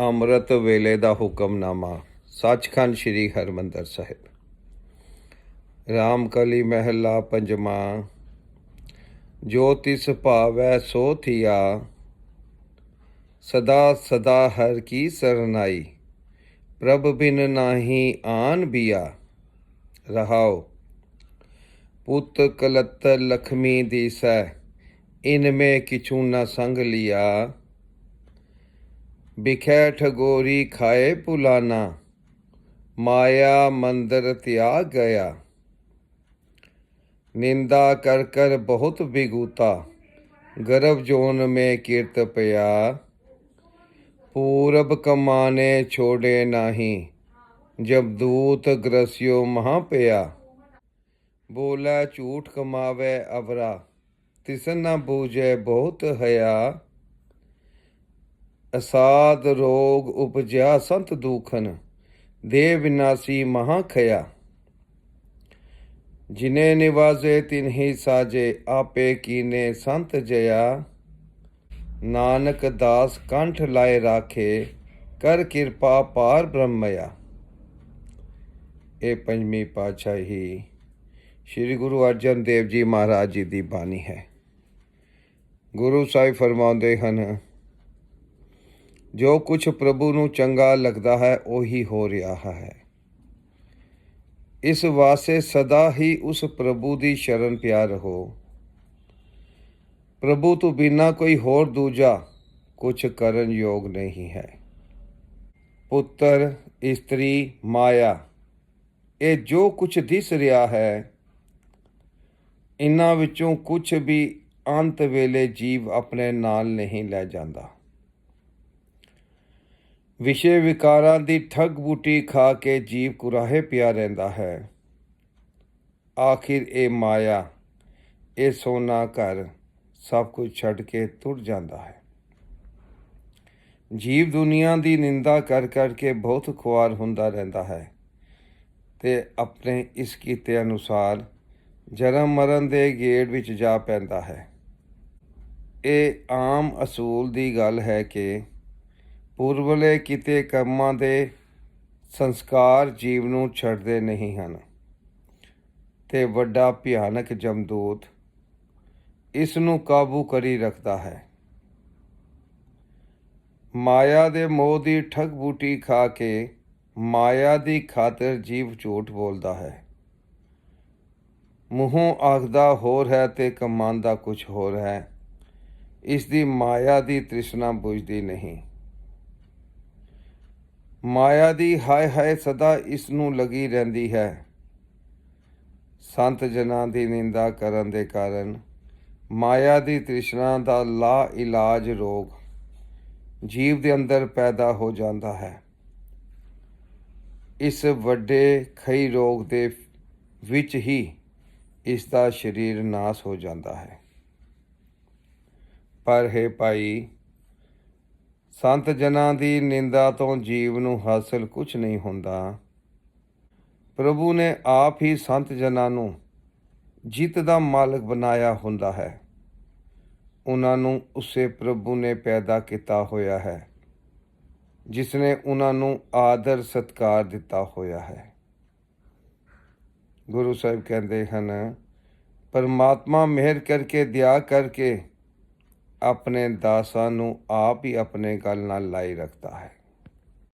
ਅੰਮ੍ਰਿਤ ਵੇਲੇ ਦਾ ਹੁਕਮਨਾਮਾ ਸੱਚਖੰਡ ਸ੍ਰੀ ਹਰਮੰਦਰ ਸਾਹਿਬ। ਰਾਮਕਲੀ ਮਹਿਲਾ ਪੰਜਵਾਂ, ਜੋ ਤਿਸ ਭਾਵੈ ਸੋ ਥੀਆ, ਸਦਾ ਸਦਾ ਹਰ ਕੀ ਸਰਨਾਈ, ਪ੍ਰਭ ਬਿਨ ਨਾਹੀ ਆਨ ਬਿਆ। ਰਹਾਓ ਪੁੱਤ ਕਲਤਰ ਲਖਮੀ ਦੀਸੈ ਇਨਮੇ ਕਿਛੂ ਨਾ ਸੰਗ ਲਿਆ। ਬਿਖੈ ਠਗੋਰੀ ਖਾਏ ਪੁਲਾਨਾ ਮਾਇਆ ਮੰਦਰ ਤਿਆਗ ਗਿਆ ਨਿੰਦਾ ਕਰ ਕਰ ਬਹੁਤ ਬਿਗੂਤਾ ਗਰਭ ਜੋਨ ਮੇ ਕੀਰਤ ਪਿਆ ਪੂਰਬ ਕਮਾਨੇ ਛੋੜੇ ਨਾਹੀ ਜਬ ਦੂਤ ਗ੍ਰਸਿਓ ਮਹਾ ਪਿਆ ਬੋਲਾ ਝੂਠ ਕਮਾਵੇ ਅਵਰਾ ਤਿਸਨ ਨਾ ਬੂਝੇ ਬਹੁਤ ਹਯਾ ਅਸਾਦ ਰੋਗ ਉਪਜਿਆ ਸੰਤ ਦੂਖਨ, ਦੇ ਵਿਨਾਸੀ ਮਹਾ ਖਇਆ। ਜਿਨੇ ਨਿਵਾਜ਼ੇ ਤਿਨਹੀ ਸਾਜੇ, ਆਪੇ ਕੀਨੇ ਸੰਤ ਜਇਆ। ਨਾਨਕ ਦਾਸ ਕੰਠ ਲਾਏ ਰਾਖੇ, ਕਰ ਕਿਰਪਾ ਪਾਰ ਬ੍ਰਹਮਇਆ। ਇਹ ਪੰਜਵੀਂ ਪਾਤਸ਼ਾਹੀ ਸ੍ਰੀ ਗੁਰੂ ਅਰਜਨ ਦੇਵ ਜੀ ਮਹਾਰਾਜ ਜੀ ਦੀ ਬਾਣੀ ਹੈ। ਗੁਰੂ ਸਾਹਿਬ ਫਰਮਾਉਂਦੇ ਹਨ ਜੋ ਕੁਝ ਪ੍ਰਭੂ ਨੂੰ ਚੰਗਾ ਲੱਗਦਾ ਹੈ, ਉਹੀ ਹੋ ਰਿਹਾ ਹੈ। ਇਸ ਵਾਸਤੇ ਸਦਾ ਹੀ ਉਸ ਪ੍ਰਭੂ ਦੀ ਸ਼ਰਨ ਪਿਆ ਰਹੋ। ਪ੍ਰਭੂ ਤੋਂ ਬਿਨਾ ਕੋਈ ਹੋਰ ਦੂਜਾ ਕੁਝ ਕਰਨ ਯੋਗ ਨਹੀਂ ਹੈ। ਪੁੱਤਰ, ਇਸਤਰੀ, ਮਾਇਆ, ਇਹ ਜੋ ਕੁਝ ਦਿਸ ਰਿਹਾ ਹੈ, ਇਨ੍ਹਾਂ ਵਿੱਚੋਂ ਕੁਝ ਵੀ ਅੰਤ ਵੇਲੇ ਜੀਵ ਆਪਣੇ ਨਾਲ ਨਹੀਂ ਲੈ ਜਾਂਦਾ। ਵਿਸ਼ੇ ਵਿਕਾਰਾਂ ਦੀ ਠੱਗ ਬੂਟੀ ਖਾ ਕੇ ਜੀਵ ਕੁਰਾਹੇ ਪਿਆ ਰਹਿੰਦਾ ਹੈ। ਆਖਿਰ ਇਹ ਮਾਇਆ, ਇਹ ਸੋਨਾ ਘਰ ਸਭ ਕੁਝ ਛੱਡ ਕੇ ਤੁਰ ਜਾਂਦਾ ਹੈ। ਜੀਵ ਦੁਨੀਆ ਦੀ ਨਿੰਦਾ ਕਰ ਕਰਕੇ ਬਹੁਤ ਖੁਆਰ ਹੁੰਦਾ ਰਹਿੰਦਾ ਹੈ ਤੇ ਆਪਣੇ ਇਸ ਕੀਤੇ ਅਨੁਸਾਰ ਜਨਮ ਮਰਨ ਦੇ ਗੇੜ ਵਿੱਚ ਜਾ ਪੈਂਦਾ ਹੈ। ਇਹ ਆਮ ਅਸੂਲ ਦੀ ਗੱਲ ਹੈ ਕਿ ਪੂਰਵਲੇ ਕੀਤੇ ਕਰਮਾਂ ਦੇ ਸੰਸਕਾਰ ਜੀਵ ਨੂੰ ਛੱਡਦੇ ਨਹੀਂ ਹਨ ਤੇ ਵੱਡਾ ਭਿਆਨਕ ਜਮਦੂਤ ਇਸ ਨੂੰ ਕਾਬੂ ਕਰੀ ਰੱਖਦਾ ਹੈ। ਮਾਇਆ ਦੇ ਮੋਹ ਦੀ ਠੱਗ ਬੂਟੀ ਖਾ ਕੇ ਮਾਇਆ ਦੀ ਖਾਤਰ ਜੀਵ ਝੂਠ ਬੋਲਦਾ ਹੈ। ਮੂੰਹੋਂ ਆਖਦਾ ਹੋਰ ਹੈ ਤੇ ਕਮਾਂਦਾ ਕੁਝ ਹੋਰ ਹੈ। ਇਸ ਦੀ ਮਾਇਆ ਦੀ ਤ੍ਰਿਸ਼ਨਾ ਬੁਝਦੀ ਨਹੀਂ। ਮਾਇਆ ਦੀ ਹਾਏ ਹਾਏ ਸਦਾ ਇਸ ਨੂੰ ਲੱਗੀ ਰਹਿੰਦੀ ਹੈ। ਸੰਤ ਜਨਾਂ ਦੀ ਨਿੰਦਾ ਕਰਨ ਦੇ ਕਾਰਨ ਮਾਇਆ ਦੀ ਤ੍ਰਿਸ਼ਨਾ ਦਾ ਲਾ ਇਲਾਜ ਰੋਗ ਜੀਵ ਦੇ ਅੰਦਰ ਪੈਦਾ ਹੋ ਜਾਂਦਾ ਹੈ। ਇਸ ਵੱਡੇ ਖਈ ਰੋਗ ਦੇ ਵਿੱਚ ਹੀ ਇਸ ਦਾ ਸਰੀਰ ਨਾਸ ਹੋ ਜਾਂਦਾ ਹੈ। ਪਰ ਹੈ ਭਾਈ ਸੰਤ ਜਨਾਂ ਦੀ ਨਿੰਦਾ ਤੋਂ ਜੀਵ ਨੂੰ ਹਾਸਲ ਕੁਝ ਨਹੀਂ ਹੁੰਦਾ। ਪ੍ਰਭੂ ਨੇ ਆਪ ਹੀ ਸੰਤ ਜਨਾਂ ਨੂੰ ਜਿੱਤ ਦਾ ਮਾਲਕ ਬਣਾਇਆ ਹੁੰਦਾ ਹੈ। ਉਹਨਾਂ ਨੂੰ ਉਸੇ ਪ੍ਰਭੂ ਨੇ ਪੈਦਾ ਕੀਤਾ ਹੋਇਆ ਹੈ ਜਿਸ ਨੇ ਉਹਨਾਂ ਨੂੰ ਆਦਰ ਸਤਕਾਰ ਦਿੱਤਾ ਹੋਇਆ ਹੈ। ਗੁਰੂ ਸਾਹਿਬ ਕਹਿੰਦੇ ਹਨ, ਪਰਮਾਤਮਾ ਮਿਹਰ ਕਰਕੇ ਦਿਆ ਕਰਕੇ ਆਪਣੇ ਦਾਸਾਂ ਨੂੰ ਆਪ ਹੀ ਆਪਣੇ ਗੱਲ ਨਾਲ ਲਾਈ ਰੱਖਦਾ ਹੈ।